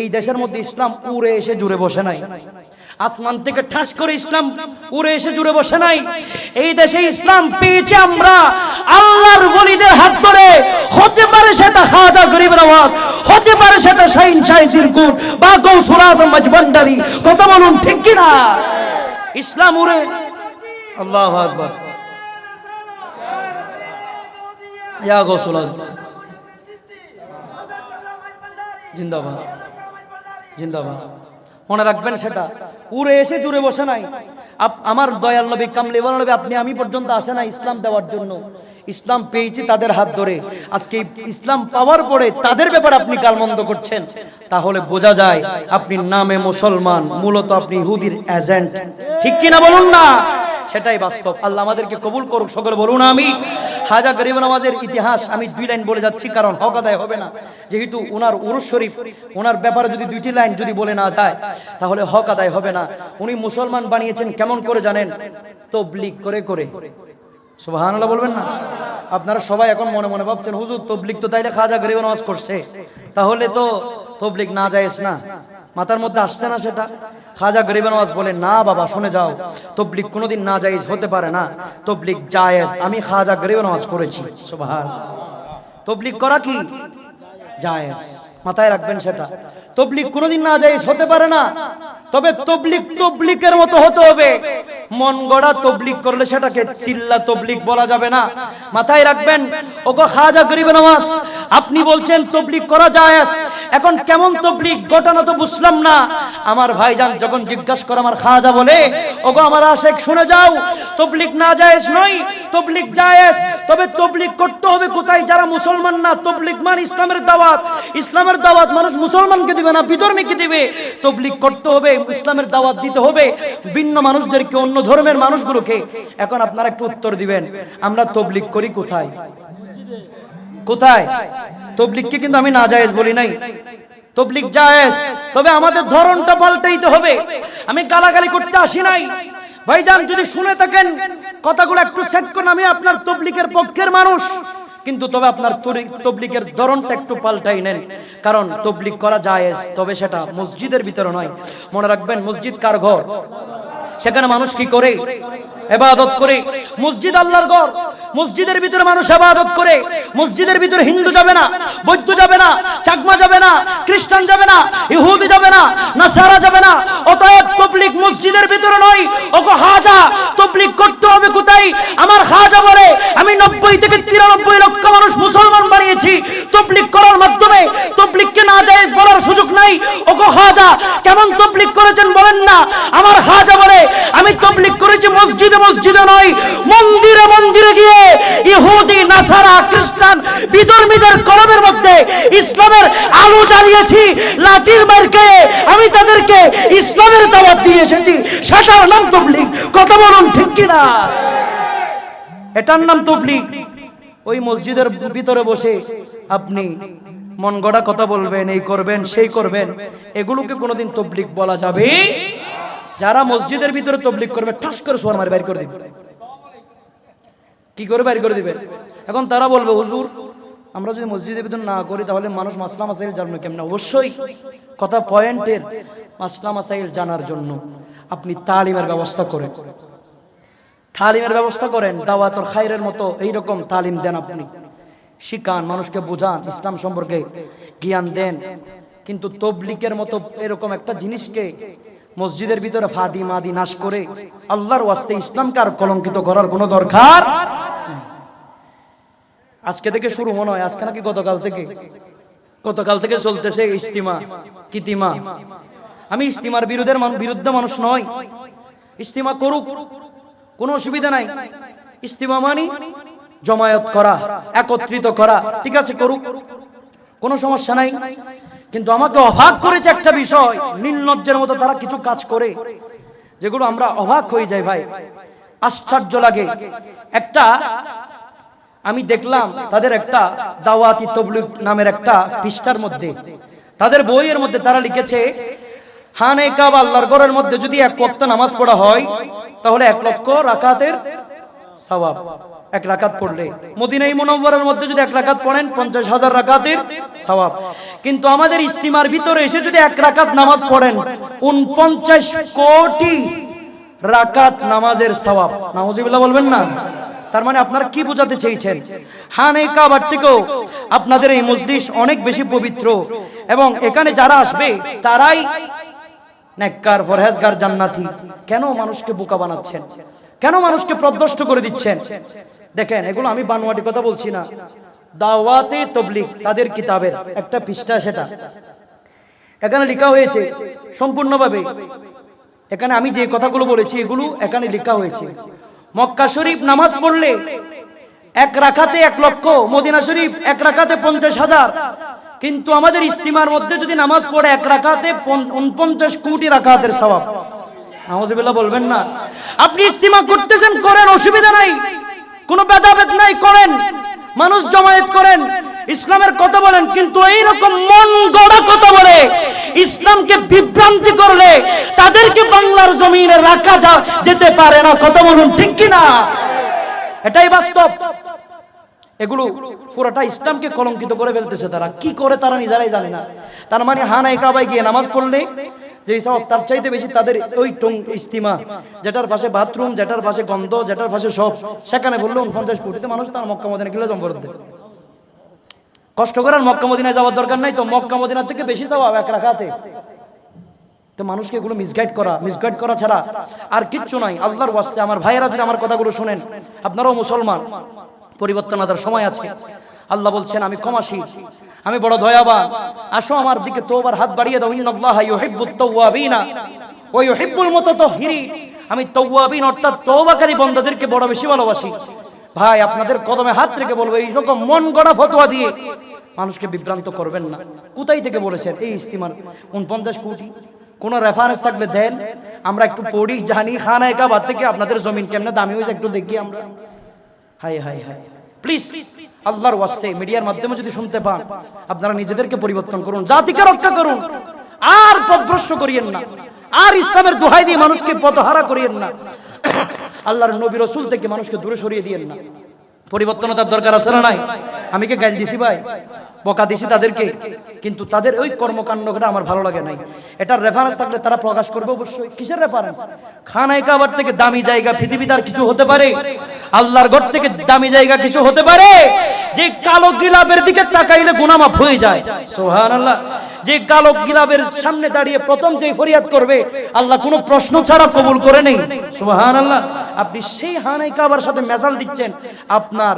এই দেশের মধ্যে ইসলাম উড়ে এসে জুড়ে বসে নাই। আসমান থেকে ঠাস করে ইসলাম উড়ে এসে জুড়ে বসে নাই। এই দেশে ইসলাম পেয়েছে আমরা আল্লাহর গলিদের হাত ধরে। হতে পারে সেটা খাজা গরিবের আওয়াজ, হতে পারে সেটা শাইন শাইজির গুণ বা গৌসুল আজম মজবন্ডারি কথা বলুন ঠিক কি না ইসলাম উড়ে। আল্লাহ আকবার। ইয়া গৌসুল আজম। জিন্দাবাদ। জিন্দাবাদ। মনে রাখবেন সেটা। উড়ে এসে জুড়ে বসে নাই। আমার দয়াল নবী কামলি নবী, আপনি আমি পর্যন্ত আসে না ইসলাম দেওয়ার জন্য। ইসলাম পেয়েছি তাদের হাত ধরে। আজকে ইসলাম পাওয়ার পরে তাদের ব্যাপারে আপনি কালমন্দ করছেন। তাহলে বোঝা যায়, আপনি নামে মুসলমান, মূলত আপনি হুদির এজেন্ট। ঠিক কিনা বলুন না? সেটাই বাস্তব। আল্লাহ আমাদেরকে কবুল করুক, সকলে বলুন আমি হাজা গরিব নামাজের ইতিহাস আমি দুই লাইন বলে যাচ্ছি, কারণ হক আদায় হবে না। যেহেতু ওনার উরুস শরীফ ওনার ব্যাপারে যদি দুইটি লাইন যদি বলে না যায়, তাহলে হক আদায় হবে না। উনি মুসলমান বানিয়েছেন, কেমন করে জানেন? তবলিক করে করে। সুবহানাল্লাহ বলবেন না? আপনারা সবাই এখন মনে মনে ভাবছেন, হুজুর তবলিক তো তাইলে খাজা গরিব নামাজ করছে। তাহলে তো তবলিক না যায়স না। মাথার মধ্যে আসছে না সেটা? খাজা গরিব নওয়াজ বলে, না বাবা, শুনে যাও। তবলিক কোনোদিন না যাইজ হতে পারে না। তবলিক জায়েজ। আমি খাজা গরিব নওয়াজ করেছি। তবলিক করা কি? জায়েজ। মাথায় রাখবেন সেটা। তবলিক কোনোদিন না জায়েজ হতে পারে না। তবে তবলিক তবলিকের মতো হতে হবে। মন গড়া তবলিক করলে সেটাকে চিল্লা তবলিক বলা যাবে না। মাথায় রাখবেন, ওগো খাজা গরিব নামাজ, আপনি বলছেন তবলিক করা জায়েজ, এখন কেমন তবলিক ঘটনা তো বুঝলাম না। আমার ভাইজান যখন জিজ্ঞাসা করে আমার খাজা বলে, ওগো আমার আশেক শুনে যাও, তবলিক না জায়েজ নয়, তবলিক জায়েজ, তবে তবলিক করতে হবে কোথায়? যারা মুসলমান না, তবলিক মান ইসলামের দাওয়াত। ইসলামের দাওয়াত মানুষ মুসলমানকে দিবে না, বিধর্মীকে দিবে। তবলিক করতে হবে ইসলামের দাওয়াত দিতে হবে। ভিন্ন মানুষদেরকে, অন্য ধর্মের মানুষগুলোকে। এখন আপনারা একটু উত্তর দিবেন। আমরা তবলিক করি কোথায়? কোথায়? তবলিককে কিন্তু আমি না জায়েজ বলি নাই। তবলিক জায়েজ। তবে আমাদের ধরনটা পাল্টাইতে হবে। আমি গালাগালি করতে আসি নাই। ভাইজান, যদি শুনে থাকেন, কথাগুলো একটু সেট করুন। আমি আপনার তবলিকের পক্ষের মানুষ। কিন্তু তবে আপনার তবলিকের ধরনটা একটু পাল্টাই নেন। কারণ তবলিক করা যায় তবে সেটা মসজিদের ভিতরে নয়। মনে রাখবেন, মসজিদ কার ঘর? সেখানে মানুষ কি করে? এবাদত করে। মসজিদ আল্লাহর ঘর। মসজিদের ভিতরে মানুষ এবাদত করে। মসজিদের ভিতরে হিন্দু যাবে না, বৌদ্ধ যাবে না, চাকমা যাবে না, খ্রিস্টান যাবে না, ইহুদি যাবে না, নাসারা যাবে না। অতএব তবলিক মসজিদের ভিতরে নয়, ওগো হাজা তবলিক করতে হবে কোথায়? আমার হাজা বলে, আমি নব্বই থেকে তিরানব্বই লক্ষ মানুষ মুসলমান বানিয়েছি। তবলিক করার মাধ্যমে তবলিককে না জায়েজ বলার সুযোগ নাই। ওগো হাজা কেমন তবলিক করেছেন বলেন না? আমার হাজা বলে, আমি তবলিক করেছি মসজিদে মসজিদে নয় ইহুদি, নাসারা, খ্রিস্টান, বিধর্মীদের কলমের মধ্যে ইসলামের আলো জ্বালিয়েছি, লাঠির মার্কে আমি তাদেরকে ইসলামের দাওয়াত দিয়ে এসেছি। শাসার নাম তবলিক কথা বলুন ঠিক কিনা? এটার নাম তবলিক ওই মসজিদের ভিতরে বসে আপনি মন গড়া কথা বলবেন, এই করবেন, সেই করবেন, এগুলোকে কোনোদিন তবলিক বলা যাবে? যারা মসজিদের ভিতরে তবলিক করবে, ঠাস করে সোয়ার মারি বাইর করে দিবে। কি করে বাইর করে দিবে? এখন তারা বলবে, হুজুর, আমরা যদি মসজিদের ভিতরে না করি, তাহলে মানুষ মাসলা মাসাইল জানবে কেমন? অবশ্যই কথা পয়েন্টের মাসলা মাসাইল জানার জন্য আপনি তালিমের ব্যবস্থা করেন। তালিমের ব্যবস্থা করেন দাওয়াতর খাইরের মতো এইরকম তালিম দেন আপনি। শিখান, মানুষকে বোঝান, ইসলাম সম্পর্কে জ্ঞান দেন। কিন্তু তবলিকের মতো এরকম একটা জিনিসকে মসজিদের ভিতরে ফাদি মাদি নাশ করে আল্লাহর ওয়াস্তে ইসলামকে আর কলঙ্কিত করার কোনো দরকার। আজকে থেকে শুরু মনে হয়, আজকে নাকি গতকাল থেকে। গতকাল থেকে চলতেছে ইস্তিমা, কিতিমা। আমি ইস্তিমার বিরুদ্ধের মান- বিরুদ্ধে মানুষ নয়। ইস্তিমা করুক, কোনো অসুবিধা নাই। ইস্তিমা মানি জমায়েত করা, একত্রিত করা, ঠিক আছে, করুক। কোনো সমস্যা নাই। কিন্তু আমাকে অবাক করেছে একটা বিষয়, নির্লজ্জের মতো তারা কিছু কাজ করে, যেগুলো আমরা অবাক হয়ে যাই ভাই। আশ্চর্য লাগে। একটা আমি দেখলাম তাদের একটা দাওয়াতি তবলুক নামের একটা পৃষ্ঠার মধ্যে। তাদের বইয়ের মধ্যে তারা লিখেছে, হানে কাব আল্লাহর ঘরের মধ্যে যদি এক ওয়াক্ত নামাজ পড়া হয়, তাহলে এক লক্ষ রাকাতের সওয়াব, এক রাকাত পড়লে। মদিনাই মুনব্বরের মধ্যে যদি এক রাকাত পড়েন, পঞ্চাশ হাজার রাকাতের সওয়াব। কিন্তু আমাদের ইস্তিমার ভিতরে এসে যদি এক রাকাত নামাজ পড়েন উনপঞ্চাশ কোটি রাকাত নামাজের সওয়াব। নাউজুবিল্লাহ বলবেন না? তার মানে আপনারা কি বোঝাতে চেয়েছেন? হানে কাবার থেকেও আপনাদের এই মজলিস অনেক বেশি পবিত্র। এবং এখানে যারা আসবে, তারাই নেককার ফরহেজগার জান্নাতি। কেন মানুষকে বোকা বানাচ্ছেন? কেন মানুষকে প্রদ্রষ্ট করে দিচ্ছেন? দেখেন, এগুলো আমি বানোয়াটি কথা বলছি না। দাওয়াতে তবলিক তাদের কিতাবের একটা পৃষ্ঠা সেটা। এখানে লেখা হয়েছে, সম্পূর্ণভাবে। এখানে আমি যে কথাগুলো বলেছি, এগুলো এখানে লেখা হয়েছে। মক্কা শরীফ নামাজ পড়লে এক রাখাতে এক লক্ষ, মদিনা শরীফ এক রাখাতে পঞ্চাশ হাজার। কিন্তু আমাদের ইস্তিমার মধ্যে যদি নামাজ পড়ে এক রাখাতে উনপঞ্চাশ কোটি রাখাতের স্বভাব। নামাজবিল্লাহ বলবেন না। আপনি ইস্তিমা করতেছেন, করেন, অসুবিধা নাই। কোনো ভেদাভেদ নাই, করেন। মানুষ জমায়েত করেন। ইসলামের কথা বলেন, কিন্তু এইরকম মন গড়া কথা বলে, ইসলামকে বিভ্রান্তি করলে তাদেরকে বাংলার জমিনে রাখা যা, যেতে পারে না। কথা বলুন, ঠিক কি না? এটাই বাস্তব। এগুলো পুরোটা ইসলামকে কলঙ্কিত করে ফেলতেছে তারা। কি করে তারা নিজেরাই জানে না। তার মানে হানাই কাবাই গিয়ে নামাজ পড়লে যে সব তার চাইতে বেশি তাদের ওই টং ইস্তিমা, যেটার পাশে বাথরুম, যেটার পাশে গন্ধ, যেটার পাশে সব। সেখানে বললে, উনপঞ্চাশ কোটিতে মানুষ তার মক্কা মদিনা গেলে জম্বরত দেয় কষ্ট করার মক্কা মদিনায় যাওয়ার দরকার নাই তো মক্কা মদিনা থেকে বেশি যাওয়া এক রাখাতে। তো মানুষকে এগুলো মিসগাইড করা মিসগাইড করা ছাড়া আর কিচ্ছু নাই। আল্লাহর ওয়াস্তে আমার ভাইয়েরা যদি আমার কথাগুলো শোনেন, আপনারাও মুসলমান, পরিবর্তন আদার সময় আছে। আল্লাহ বলছেন, আমি ক্ষমাশীল, আমি বড় দয়াবান। আসো আমার দিকে তোবার হাত বাড়িয়ে দাও। ইন্নাল্লাহ ইউহিব্বুত তাওয়াবিনা ওয়া ইউহিব্বুল মুতাতাহহিরিন আমি তাওয়াবিন অর্থাৎ তওবাকারী বান্দাদেরকে বড় বেশি ভালোবাসি। ভাই, আপনাদের কদমে হাত রেখে বলব এই রকম মন গড়া ফতোয়া দিয়ে মানুষকে বিভ্রান্ত করবেন না। কোথায় থেকে বলেছেন? এই ইস্তিমান উনপঞ্চাশ কোটি। কোন রেফারেন্স থাকলে দেন। আমরা একটু পড়ি, জানি। খানা একাবাদ থেকে আপনাদের জমিন কেমনে দামি হয়েছে একটু দেখি আমরা। হাই হাই হাই প্লিজ আল্লাহর ওয়াস্তে, মিডিয়ার মাধ্যমে যদি শুনতে পান, আপনারা নিজেদেরকে পরিবর্তন করুন, জাতিকে রক্ষা করুন। আর পথভ্রষ্ট করিয়েন না। আর ইসলামের দোহাই দিয়ে মানুষকে পথহারা করিয়েন না। আল্লাহর নবী রসুল থেকে মানুষকে দূরে সরিয়ে দিয়েন না। পরিবর্তন তার দরকার আছে না নাই? আমি কে গাইল দিছি ভাই? বকা দিছি তাদেরকে। কিন্তু তাদের ওই কর্মকাণ্ডটা আমার ভালো লাগে নাই। এটার রেফারেন্স থাকলে তারা প্রকাশ করবে অবশ্যই। কিসের রেফারেন্স খানায় কাবার থেকে দামি জায়গা পৃথিবীতে আর কিছু হতে পারে? আল্লাহর ঘর থেকে দামি জায়গা কিছু হতে পারে? যে কালো গিলাবের দিকে তাকাইলে গুনামাফ হয়ে যায়। সোহান আল্লাহ যে কালো গিলাবের সামনে দাঁড়িয়ে প্রথম যে ফরিয়াদ করবে, আল্লাহ কোনো প্রশ্ন ছাড়া কবুল করে নেই। সোহান আল্লাহ আপনি সেই হানাই কাবার সাথে মেজাল দিচ্ছেন, আপনার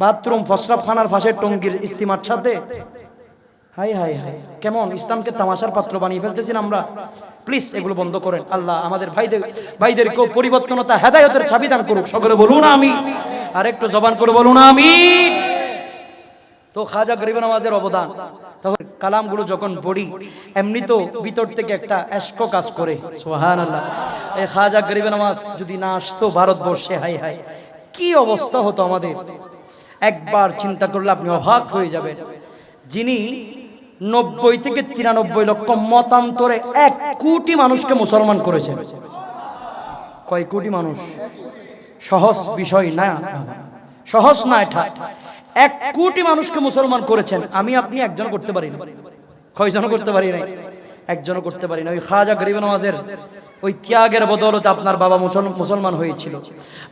বাথরুম ফসরাফ খানার ফাঁসের টঙ্গির ইস্তিমার সাথে হাই হাই হাই, কেমন? ইসলামকে তামাশার পাত্র বানিয়ে ফেলতেছি না আমরা? প্লিজ এগুলো বন্ধ করেন। আল্লাহ আমাদের ভাইদের ভাইদেরকেও পরিবর্তনতা, হেদায়তের ছাবি দান করুক। সকলে বলুন আমি আর একটু জবান করে বলুন আমি তো খাজা গরিব নামাজের অবদান। তখন কালামগুলো যখন পড়ি, এমনি তো ভিতর থেকে একটা এস্ক কাজ করে। সোহান আল্লাহ এই খাজা গরিব নামাজ যদি না আসতো ভারতবর্ষে, হাই হাই। কি অবস্থা হতো আমাদের? একবার চিন্তা করলে আপনি অবাক হয়ে যাবেন। যিনি নব্বই থেকে তিরানব্বই লক্ষ মতান্তরে এক কোটি মানুষকে মুসলমান করেছেন। কয় কোটি মানুষ? সহজ বিষয় না, সহজ না এটা। এক কোটি মানুষকে মুসলমান করেছেন। আমি, আপনি একজন করতে পারি না কয়জন করতে পারি নাই? একজন করতে পারি না ওই খাজা গরিব নামাজের ওই ত্যাগের বদলতে আপনার বাবা মুসল- মুসলমান হয়েছিল।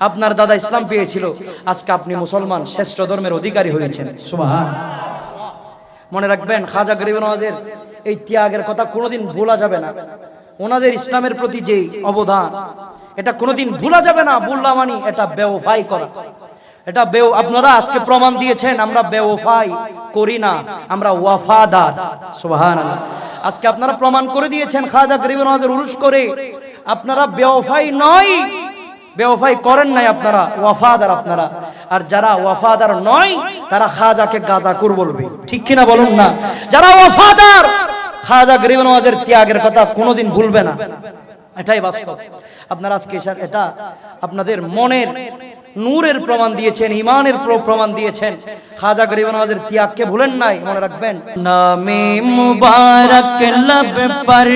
আপনার দাদা ইসলাম পেয়েছিল। আজকে আপনি মুসলমান, শ্রেষ্ঠ ধর্মের অধিকারী হয়েছেন। মনে রাখবেন, খাজা গরিব নওয়াজের এই ত্যাগের কথা কোনোদিন ভোলা যাবে না। ওনাদের ইসলামের প্রতি যে অবদান, এটা কোনোদিন ভোলা যাবে না। বললাম মানি এটা বেওফাই করা। এটা বেও আপনারা আজকে প্রমাণ দিয়েছেন, আমরা বেওফাই করি না। আমরা ওয়াফাদার। সুবহানাল্লাহ। আজকে আপনারা প্রমাণ করে দিয়েছেন, খাজা গরিব নওয়াজের উরুস করে। আপনারা বেওফাই নয়, বেওফাই করেন নাই আপনারা, ওয়াফাদার আপনারা। আর যারা ওয়াফাদার নয়, তারা খাজাকে গাজাকুর বলবে। ঠিক কিনা বলুন না? যারা ওয়াফাদার, খাজা গরিব নওয়াজের ত্যাগের কথা কোনোদিন ভুলবে না। এটাই বাস্তব। আপনারা আজকে এটা আপনাদের মনের নূরের প্রমাণ দিয়েছেন ইমানের প্র- প্রমাণ দিয়েছেন খাজা গরিব নওয়াজের ত্যাগকে ভুলেন নাই মনে রাখবেন নামে মুবারক লব पर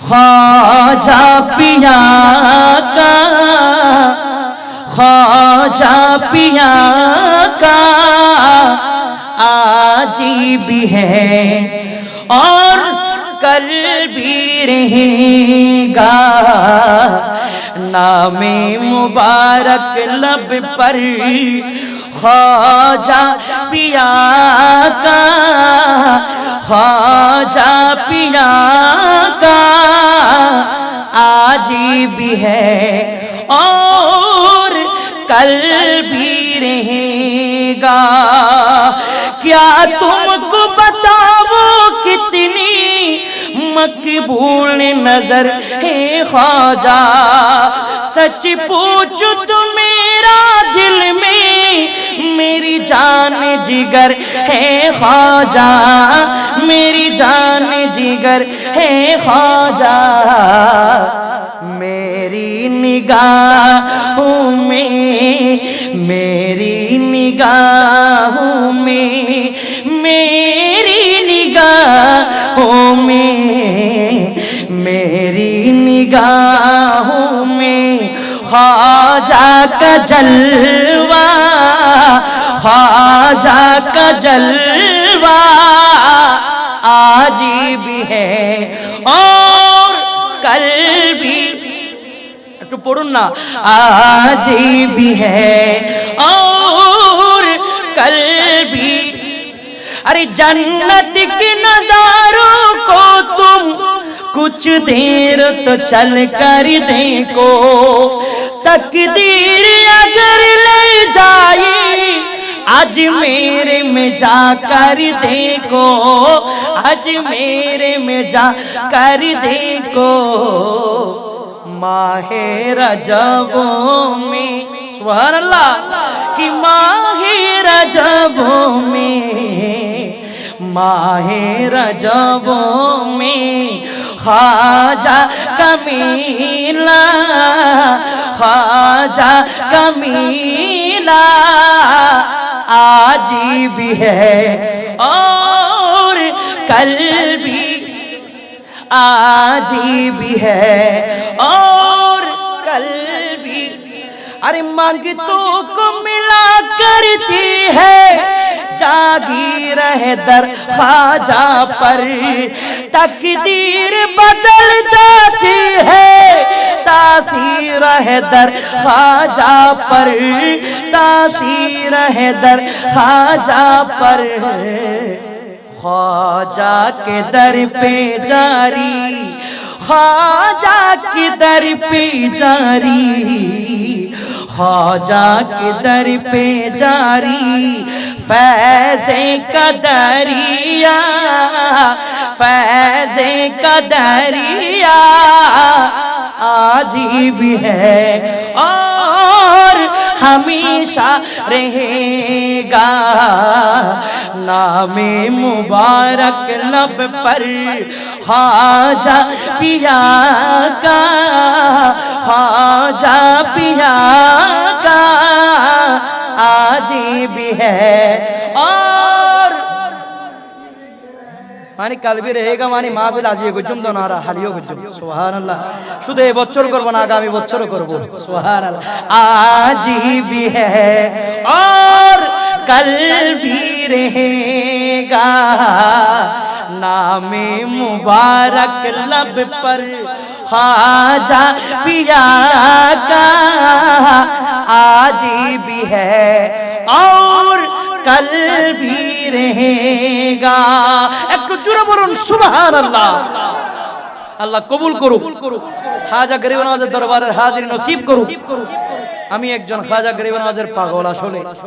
ख्वाजा पिया का ख्वाजा पिया का आज भी है और कल भी रहेगा نام مبارک لب پر خواجہ پیا کا، خواجہ پیا کا۔ آج بھی ہے اور کل بھی رہے گا۔ کیا تم کو بتا مقبول نظر ہے خواجہ، سچ پوچھو تو میرا دل میں میری جان جگر ہے خواجہ، میری جان جگر ہے خواجہ، میری نگاہوں میں، میری نگاہوں میں، میری نگاہوں میں نگاہوں میں خواجہ کا جلوہ، خواجہ کا جلوہ آج بھی ہے اور کل بھی تو پڑھو نا آج بھی ہے اور کل بھی ارے جنت کی نظاروں کو کچھ دیر تو چل کر دیکھو۔ تقدیر اگر لے جائے آج میرے میں جا کر دیکھو۔ آج میرے میں جا کر دیکھو۔ ماہ رجبوں میں، سبحان اللہ کہ ماہ رجبوں میں، ماہ رجبوں میں خواجہ کمیلا خواجہ کمیلا آجی بھی ہے اور کل بھی آجی بھی ہے اور کل بھی ارے مانگتوں کو ملا کرتی ہے، جاگی رہ در خواجہ پر۔ تقدیر بدل جاتی ہے۔ تاثیر ہے در خواجہ پر۔ تاثیر ہے در خواجہ پر۔ خواجہ کے در پہ جاری۔ خواجہ کے در پہ جاری۔ خواجہ کے در پہ جاری۔ فیضِ قدریہ۔ فیض کا دریا آج ہی بھی ہے اور ہمیشہ رہے گا۔ نام مبارک لب پر خواجہ پیا کا، خواجہ پیا کا آج ہی بھی ہے اور মানে কালবি রেহেগা মানে মাহফিল আজিয়ে গুজুম তো নারা হালিও গুজুম সুবহানাল্লাহ শুধু এই বছর করব না আগামী বছরও করব সুবহানাল্লাহ आज भी है और कल भी रहेगा नामे मुबारक लब पर ख्वाजा पिया का आज भी है और कल भी रहेगा একটু জোরে বলুন সুবহানাল্লাহ আল্লাহ কবুল করুক খাজা গরিব নওয়াজের দরবারের হাজির নসিব করুক আমি একজন খাজা গরিব নওয়াজের পাগল আসলে